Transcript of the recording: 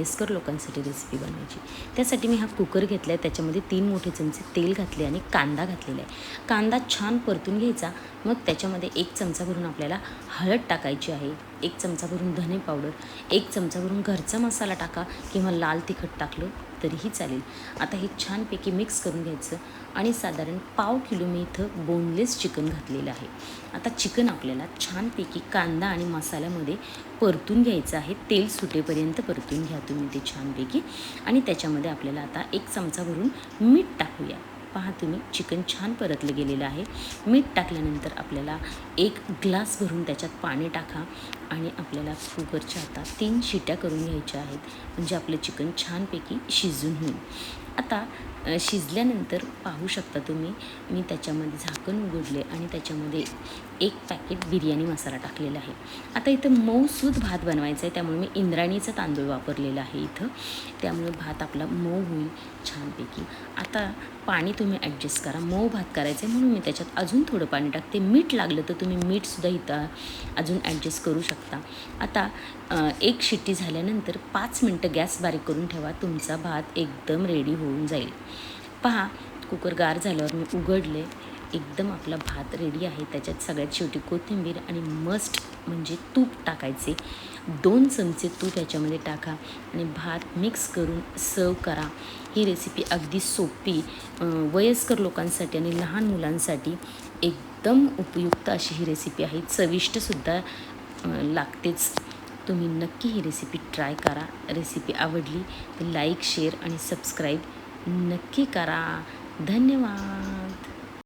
वयस्कर लोकांसाठी रेसिपी बनवायची. त्यासाठी मी हा कुकर घेतला आहे त्याच्यामध्ये तीन मोठे चमचे तेल घातले आणि कांदा घातलेला आहे. कांदा छान परतून घ्यायचा मग त्याच्यामध्ये एक चमचा भरून आपल्याला हळद टाकायची आहे. एक चमचा भरून धने पावडर एक चमचा भरून घरचा मसाला टाका किंवा लाल तिखट टाकलं तरीही चालेल. आता हे छानपैकी मिक्स करून घ्यायचं आणि साधारण पाव किलो मी इथं बोनलेस चिकन घातलेलं आहे. आता चिकन आपल्याला छानपैकी कांदा आणि मसाल्यामध्ये परतून घ्यायचं आहे. तेल सुटेपर्यंत परतून घ्या तुम्ही ते छानपैकी. आणि त्याच्यामध्ये आपल्याला आता एक चमचा भरून मीठ टाकूया. पहा तुम्ही चिकन छान परतलं गेलेलं आहे. मीठ टाकल्यानंतर आपल्याला एक ग्लास भरून त्याच्यात पाणी टाका आणि आपल्याला कुकरच्या आता तीन शिट्या करून घ्यायच्या आहेत. म्हणजे आपलं चिकन छानपैकी शिजून होईल. आता शिजल्यानंतर पाहू शकता तुम्ही मी त्याच्यामध्ये झाकण उघडले आणि त्याच्यामध्ये एक पॅकेट बिर्याणी मसाला टाकलेला आहे. आता इथं मऊसूद भात बनवायचा आहे. त्यामुळे मी इंद्राणीचा तांदूळ वापरलेला आहे इथं. त्यामुळे भात आपला मऊ होईल छानपैकी. आता पाणी तुम्ही ॲडजस्ट करा. मऊ भात करायचं आहे म्हणून मी त्याच्यात अजून थोडं पाणी टाकते. मीठ लागलं तर तुम्ही मीठसुद्धा इथं अजून ॲडजस्ट करू शकता. आता एक शिट्टी झाल्यानंतर पाच मिनटं गॅस बारीक करून ठेवा. तुमचा भात एकदम रेडी होऊन जाईल. पहा कुकर गार झाल्यावर मी उघडले. एकदम आपला भात रेडी आहे. त्याच्यात सगळ्यात शेवटी कोथिंबीर आणि मस्ट म्हणजे तूप टाकायचे. दोन चमचे तूप याच्यामध्ये टाका आणि भात मिक्स करून सर्व करा. ही रेसिपी अगदी सोपी वयस्कर लोकांसाठी आणि लहान मुलांसाठी एकदम उपयुक्त अशी ही रेसिपी आहे. चविष्टसुद्धा लागतेच. तुम्ही नक्की ही रेसिपी ट्राय करा. रेसिपी आवडली तर लाईक शेअर आणि सबस्क्राईब नक्की करा. धन्यवाद.